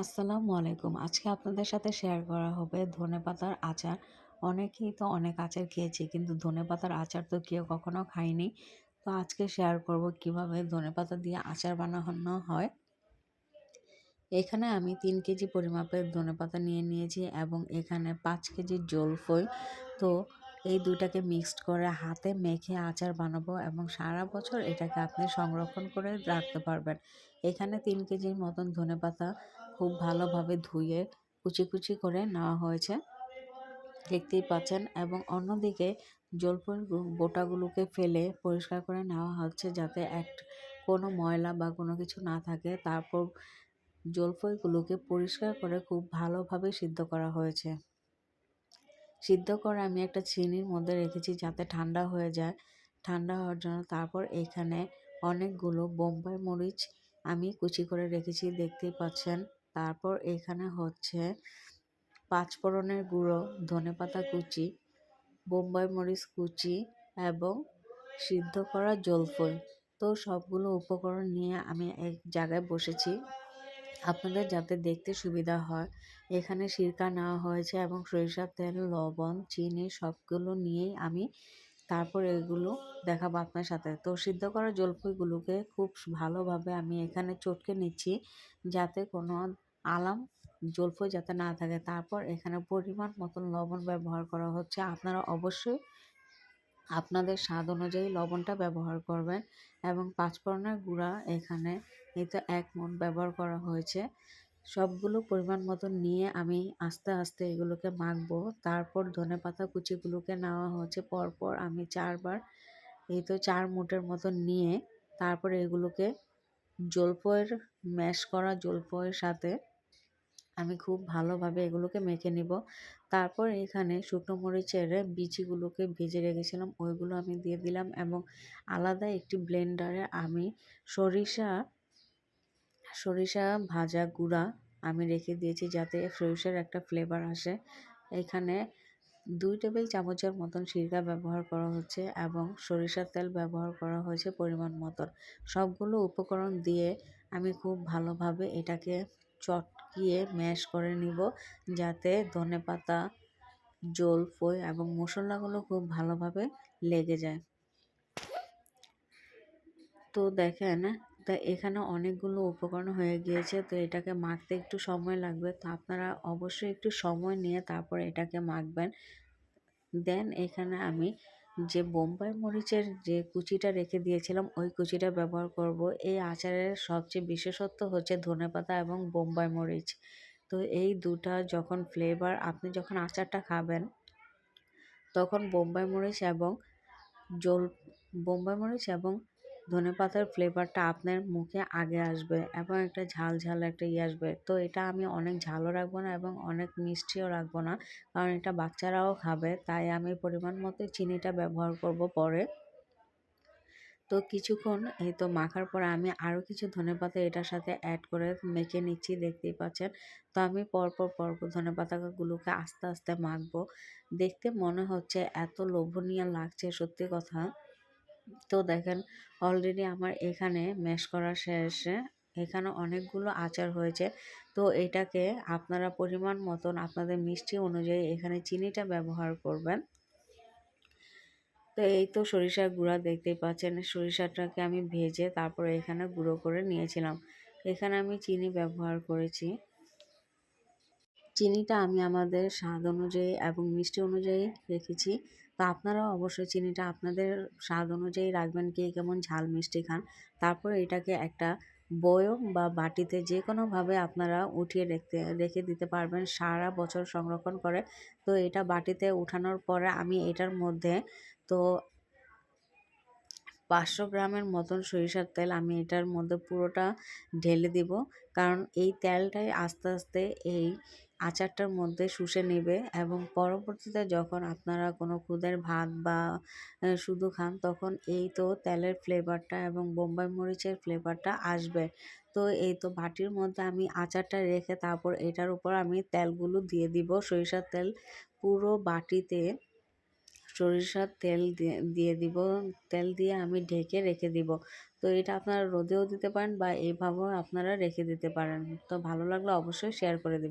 আসসালামু আলাইকুম। আজকে আপনাদের সাথে শেয়ার করা হবে ধনেপাতার আচার। অনেকেই তো অনেক আচার খেয়েছি, কিন্তু ধনেপাতার আচার তো কেউ কখনো খায়নি। তো আজকে শেয়ার করব কীভাবে ধনেপাতা দিয়ে আচার বানানো হয়। এখানে আমি তিন কেজি পরিমাপের ধনেপাতা নিয়ে নিয়েছি এবং এখানে পাঁচ কেজি জলফই তো এই দুইটাকে মিক্সড করে হাতে মেখে আচার বানাবো এবং সারা বছর এটাকে আপনি সংরক্ষণ করে রাখতে পারবেন। এখানে তিন কেজির মতন ধনেপাতা খুব ভালোভাবে ধুয়ে কুচি কুচি করে নেওয়া হয়েছে। দেখতেই পাচ্ছেন এবং অন্যদিকে জলপই বোটাগুলোকে ফেলে পরিষ্কার করে নেওয়া হচ্ছে যাতে এক, কোনো ময়লা বা কোনো কিছু না থাকে। তারপর জলফইগুলোকে পরিষ্কার করে খুব ভালোভাবে সিদ্ধ করা হয়েছে। সিদ্ধ করে আমি একটা চিনির মধ্যে রেখেছি যাতে ঠান্ডা হয়ে যায়। ঠান্ডা হওয়ার জন্য তারপর এখানে অনেকগুলো বোম্বাই মরিচ আমি কুচি করে রেখেছি, দেখতেই পাচ্ছেন। তারপর এখানে হচ্ছে পাঁচফোড়নের গুঁড়ো, ধনেপাতা কুচি, বোম্বাই মরিচ কুচি এবং সিদ্ধ করা জলফই। তো সবগুলো উপকরণ নিয়ে আমি এক জায়গায় বসেছি। আপনাদের যাতে দেখতে সুবিধা হয়, এখানে সিরকা নেওয়া হয়েছে এবং সরিষার তেল, লবণ, চিনি সবগুলো নিয়েই আমি তারপর এগুলো দেখাবো আপনার সাথে। তো সিদ্ধ করা জলফইগুলোকে খুব ভালোভাবে আমি এখানে চটকে নিচ্ছি যাতে কোনো আলাম জলফই যাতে না থাকে। তারপর এখানে পরিমাণ মতন লবণ ব্যবহার করা হচ্ছে। আপনারা অবশ্যই আপনাদের স্বাদ অনুযায়ী লবণটা ব্যবহার করবেন এবং পাঁচফোড়নের গুঁড়া এখানে এই তো এক মন ব্যবহার করা হয়েছে। সবগুলো পরিমাণ মতন নিয়ে আমি আস্তে আস্তে এগুলোকে মাখবো। তারপর ধনে পাতা কুচিগুলোকে নেওয়া হচ্ছে পরপর আমি চারবার এই তো চার মুটের মতন নিয়ে তারপর এগুলোকে জলপয়ের ম্যাশ করা জলপয়ের সাথে আমি খুব ভালোভাবে এগুলোকে মেখে নিব। তারপর এখানে শুকনো মরিচের বিচিগুলোকে ভেজে রেখেছিলাম। ওইগুলো আমি দিয়ে দিলাম এবং আলাদা একটি ব্লেন্ডারে আমি সরিষা সরিষা ভাজা গুঁড়া আমি রেখে দিয়েছি যাতে সরিষার একটা ফ্লেভার আসে। এখানে দুই টেবিল চামচের মতন সিরকা ব্যবহার করা হচ্ছে এবং সরিষার তেল ব্যবহার করা হয়েছে পরিমাণ মতন। সবগুলো উপকরণ দিয়ে আমি খুব ভালোভাবে এটাকে চটকিয়ে ম্যাশ করে নিব যাতে ধনে পাতা জলফই এবং মশলাগুলো খুব ভালোভাবে লেগে যায়। তো দেখেন তা এখানে অনেকগুলো উপকরণ হয়ে গিয়েছে, তো এটাকে মাখতে একটু সময় লাগবে। তো আপনারা অবশ্যই একটু সময় নিয়ে তারপর এটাকে মাখবেন। দেন এখানে আমি যে বোম্বাই মরিচের যে কুচিটা রেখে দিয়েছিলাম, ওই কুচিটা ব্যবহার করব। এই আচারের সবচেয়ে বিশেষত্ব হচ্ছে ধনেপাতা এবং বোম্বাই মরিচ। তো এই দুটা যখন ফ্লেভার আপনি যখন আচারটা খাবেন, তখন বোম্বাই মরিচ এবং জল, বোম্বাই মরিচ এবং ধনেপাতার ফ্লেভারটা আপনার মুখে আগে আসবে এবং একটা ঝাল ঝাল একটা ইয়ে আসবে। তো এটা আমি অনেক ঝালও রাখব না এবং অনেক মিষ্টিও রাখব না। কারণ এটা বাচ্চারাও খাবে, তাই আমি পরিমাণ মতো চিনিটা ব্যবহার করব পরে। তো কিছুক্ষণ এই তো মাখার পরে আমি আরও কিছু ধনেপাতা এটার সাথে অ্যাড করে মেখে নিচ্ছি, দেখতেই পাচ্ছেন। তো আমি পরপর পরপর ধনেপাতাগুলোকে আস্তে আস্তে মাখবো। দেখতে মনে হচ্ছে এত লোভনীয় লাগছে সত্যি কথা। তো দেখেন অলরেডি আমার এখানে ম্যাশ করা শেষে এখানে অনেকগুলো আচার হয়েছে। তো এটাকে আপনারা পরিমাণ মতন আপনাদের মিষ্টি অনুযায়ী এখানে চিনিটা ব্যবহার করবেন। তো এই তো সরিষার গুঁড়া দেখতেই পাচ্ছেন, সরিষাটাকে আমি ভেজে তারপরে এখানে গুঁড়ো করে নিয়েছিলাম। এখানে আমি চিনি ব্যবহার করেছি। চিনিটা আমি আমাদের স্বাদ অনুযায়ী এবং মিষ্টি অনুযায়ী রেখেছি। তো আপনারাও অবশ্যই চিনিটা আপনাদের স্বাদ অনুযায়ী রাখবেন কে কেমন ঝাল মিষ্টি খান। তারপর এটাকে একটা বয়ম বা বাটিতে যে কোনোভাবে আপনারা উঠিয়ে রেখতে রেখে দিতে পারবেন। সারা বছর সংরক্ষণ করে। তো এটা বাটিতে উঠানোর পরে আমি এটার মধ্যে তো পাঁচশো গ্রামের মতন সরিষার তেল আমি এটার মধ্যে পুরোটা ঢেলে দিব। কারণ এই তেলটাই আস্তে আস্তে এই আচারটার মধ্যে শুষে নেবে এবং পরবর্তীতে যখন আপনারা কোনো খুদের ভাত বা শুধু খান তখন এই তো তেলের ফ্লেভারটা এবং বোম্বাই মরিচের ফ্লেভারটা আসবে। তো এই তো বাটির মধ্যে আমি আচারটা রেখে তারপর এটার উপর আমি তেলগুলো দিয়ে দিব। সরিষার তেল পুরো বাটিতে সরিষার তেল দিয়ে- দিয়ে দিব। তেল দিয়ে আমি ঢেকে রেখে দিব। তো এটা আপনারা রোদেও দিতে পারেন বা এইভাবেও আপনারা রেখে দিতে পারেন। তো ভালো লাগলে অবশ্যই শেয়ার করে দেবেন।